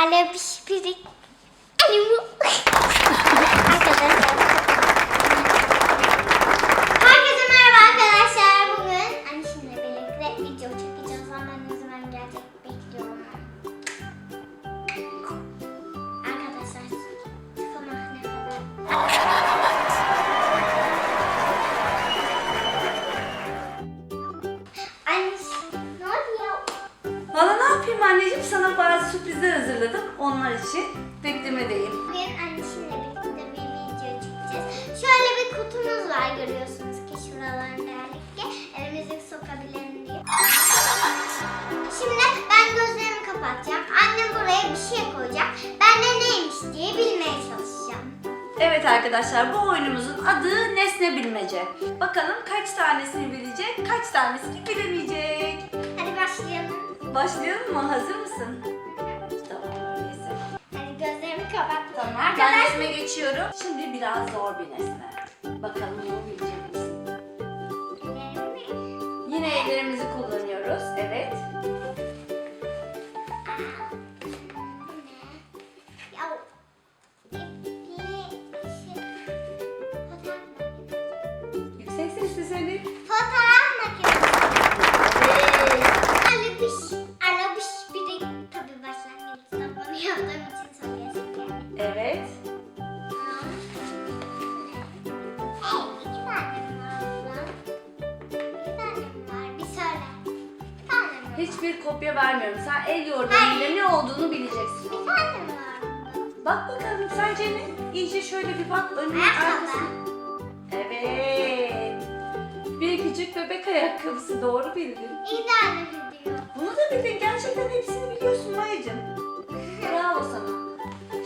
Ale pişpirik. Alimu. Kapatacağım. Annem buraya bir şey koyacak. Ben de neymiş diye bilmeye çalışacağım. Evet arkadaşlar bu oyunumuzun adı Nesne Bilmece. Bakalım kaç tanesini bilecek, kaç tanesini bilemeyecek. Hadi başlayalım. Başlayalım mı? Hazır mısın? Tamam öyleyse. Hadi gözlerimi kapattım. Tamam ben resme geçiyorum. Şimdi biraz zor bir nesne. Bakalım bunu bilecek misin? Yine ellerimizi kullanıyoruz. Evet. Olduğunu bileceksin. Bak bakalım sence ne? İyice şöyle bir bak önüne Ayakkabı. arkasına. Evet. Bir küçük bebek ayakkabısı doğru bildin. İyi tane. Bunu da bildin. Gerçekten hepsini biliyorsun Mayacığım. Bravo sana.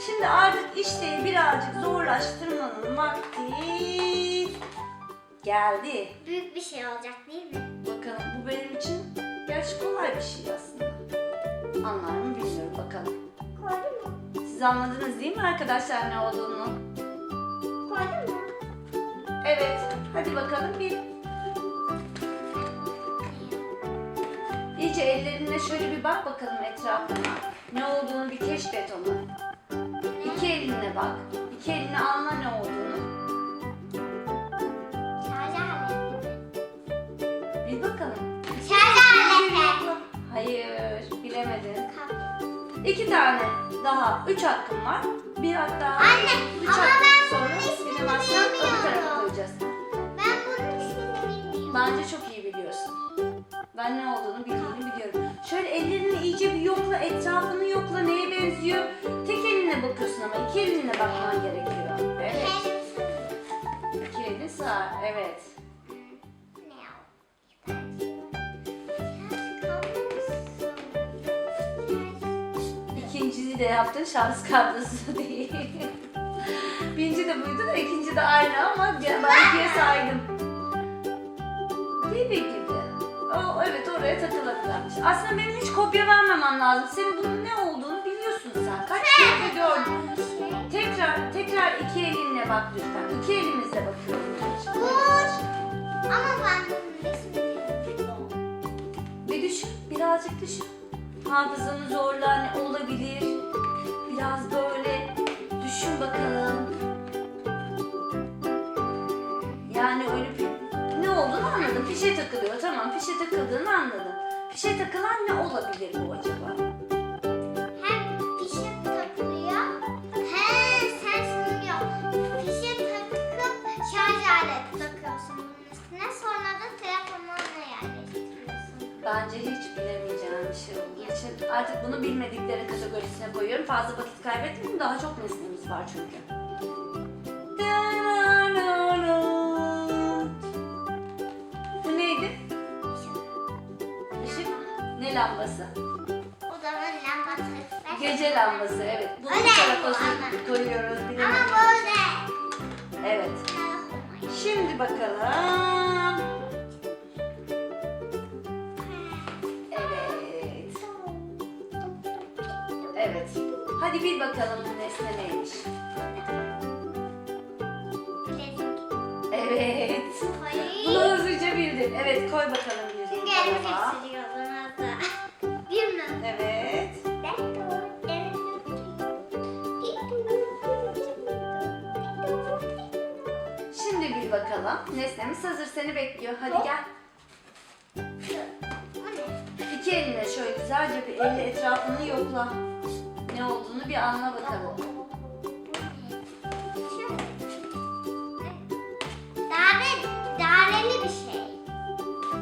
Şimdi artık işleri birazcık zorlaştırmanın vakti geldi. Büyük bir şey olacak değil mi? Bakalım bu benim için gerçi kolay bir şey aslında. Anlar mı bilmiyorum bakalım. Koydun mu? Siz anladınız değil mi arkadaşlar ne olduğunu? Koydun mu? Evet. Hadi bakalım bir. İyice ellerine şöyle bir bak bakalım etrafına. Ne olduğunu bir keşfet onu. İki elinle bak. İki eline anla ne olduğunu. Şarj aleti. Bir bakalım. Şarj aleti. Hayır, bilemedin. İki tane daha. Üç hakkın var. Bir hatta Anne, üç ama hakkın İkinciyi de yaptın, şans kablosu değil. Birinci de buydu da ikinci de aynı ama ben ikiye saydım. Gibi gibi. O, evet oraya takılabilirmiş. Aslında benim hiç kopya vermemem lazım. Senin bunun ne olduğunu biliyorsun sen. Kaç kere gördün. Tekrar, tekrar iki elinle bak lütfen. İki elimizle bakıyoruz. Dur. Ama ben. Bir düşün, birazcık düşün. Hafızanı zorla ne olabilir? Biraz böyle düşün bakalım. Yani öyle bir ne olduğunu anladım. Fişe takılıyor tamam. Fişe takıldığını anladım. Fişe takılan ne olabilir bu acaba? Şey olduğu için artık bunu bilmedikleri kategorisine koyuyorum. Fazla vakit kaybetmeyin. Daha çok nesnemiz var çünkü. Bu neydi? Işık. Ne lambası? O zaman lambası. Gece lambası evet. Bunu Öyle bu tarafa bu ama. koyuyoruz. Ama bilemedim. böyle. Evet. Şimdi bakalım. Evet. Hadi bil bakalım bu nesne neymiş. Evet. Ay. Bunu hızlıca bildin. Evet koy bakalım bir Çünkü elimi Evet. Şimdi bil bakalım. Nesnemiz hazır seni bekliyor. Hadi gel. İki eline şöyle güzelce bir elle etrafını yokla. Olduğunu bir anla bakalım. Dare, dareli bir şey.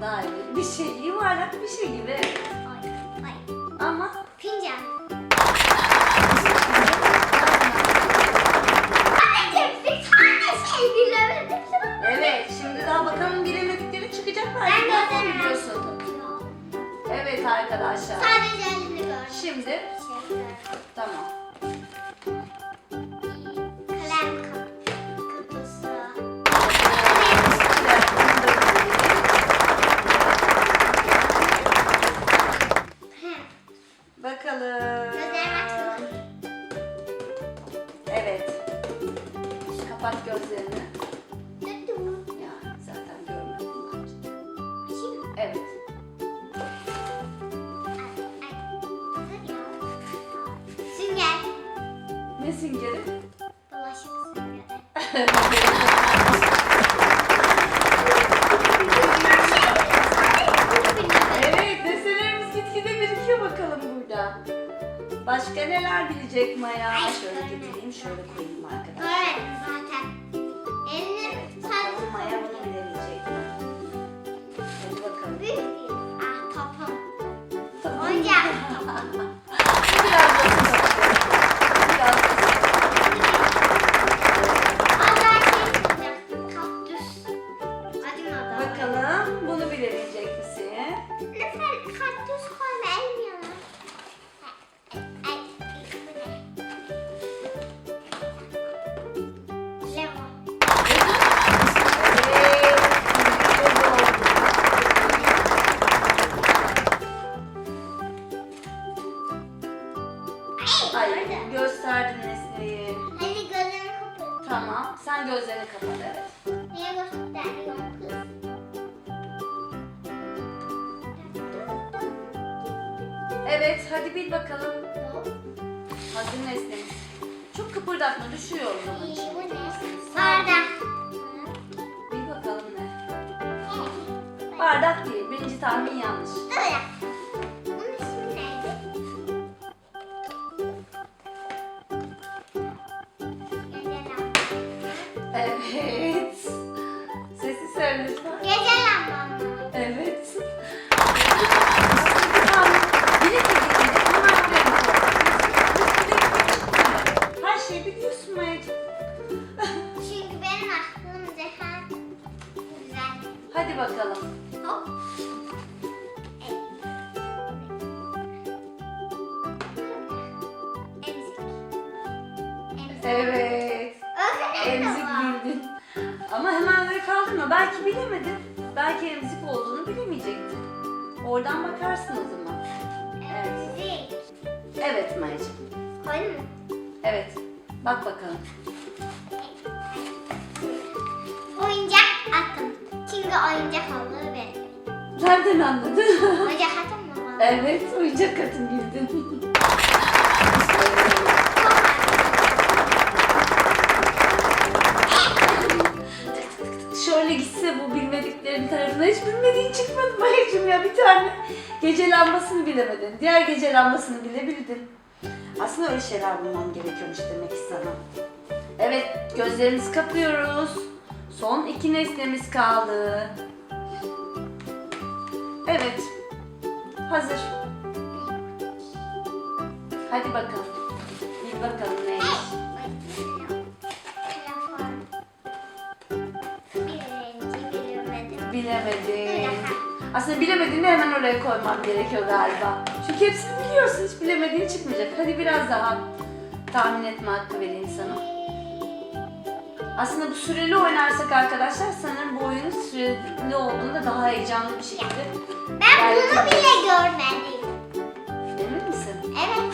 Daire bir şey, yuvarlak bir şey gibi. Ay, ay. Ama Fincan. Anneciğim bir tane şey bilemedim. evet şimdi daha bakalım bilemedikleri çıkacak Ben gözlerimi biliyorsun? Evet arkadaşlar. Sadece elini gördüm. Şimdi. Tamam. Kalem kap-. He, Bakalım. Evet. Kapat gözlerini. Neler bilecek Maya? Ay, Şöyle görmedim. getireyim şöyle koyayım arkadaşlar. Evet, hadi bil bakalım. Hazır nesnemiz. Çok kıpırdatma, düşüyor o zaman. İyi, bu ne? Bardak. Bil bakalım ne? Bardak değil, birinci tahmin yanlış. Dakika. Bunun ismi neydi? Evet. Sesi söyle lütfen. Evet. Emzik bildin. Ama hemen böyle kaldırma. Belki bilemedin. Belki emzik olduğunu bilemeyecektin. Oradan bakarsın o zaman. Emzik. Evet Maya'cığım. Koydun mu? Evet. Bak bakalım. Oyuncak atım. Çünkü oyuncak olduğunu benim. Nereden anladın? Oyuncak atım mı? evet, oyuncak atın bildin. hiç bilmediğin çıkmadı Maya'cığım ya bir tane. Gece lambasını bilemedin. Diğer gece lambasını bilebildin. Aslında öyle şeyler bulmam gerekiyormuş demek ki. Evet gözlerimizi kapıyoruz. Son iki nesnemiz kaldı. Evet. Hazır. Hadi bakalım. Bir bakalım Bilemedin. Aslında bilemediğini hemen oraya koymam gerekiyor galiba. Çünkü hepsini biliyorsun. Hiç bilemediğin çıkmayacak. Hadi biraz daha tahmin etme hakkı vereyim sana. Aslında bu süreli oynarsak arkadaşlar sanırım bu oyunun süreli olduğunda daha heyecanlı bir şekilde. Ben bunu bile görmedim. Emin misin? Evet.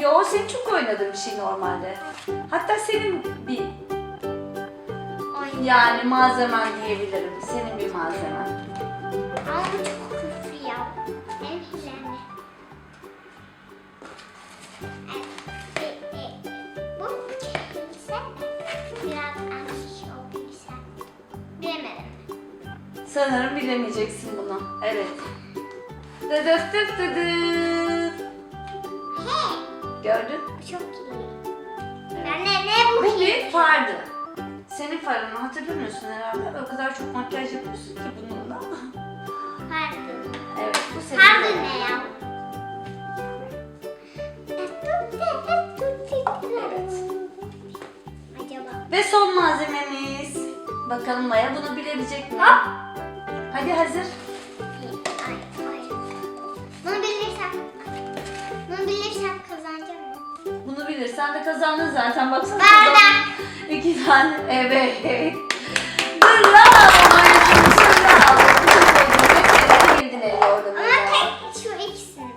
Ya o senin çok oynadığın bir şey normalde. Hatta senin bir. Yani malzemen diyebilirim. Senin bir malzemen. Ama bu çok kötü ya. Hilemle. Evet. E, e, Bu kimse biraz antik o bilsen. Sanırım bilemeyeceksin bunu. Evet. Dıdıf dıf dıdıf. He. Gördün? Bu çok iyi. Ne, ne bu? Bu bir fardı. Senin farını hatırlamıyorsun herhalde. O kadar çok makyaj yapıyorsun ki bununla. Pardon. Evet bu senin Pardon farın. ne ya? Acaba? Ve son malzememiz. Bakalım Maya bunu bilebilecek mi? Hop. Hadi hazır. Bunu bilirsem, bunu bilirsem kazanacağım? Bunu bilirsen de kazandın zaten. Baksana. Bardak. İki tane. Evet. Bravo Maya'cığım. Bravo. Çok bildin el Ama yordamıyla. tek şu ikisini.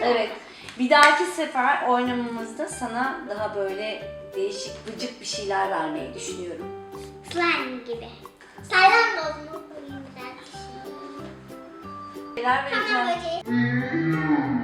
Evet. Bir dahaki sefer oynamamızda sana daha böyle değişik gıcık bir şeyler vermeyi düşünüyorum. Slime gibi. Slime koyayım güzel bir şey. Şeyler Tamam vereceğim. böceği.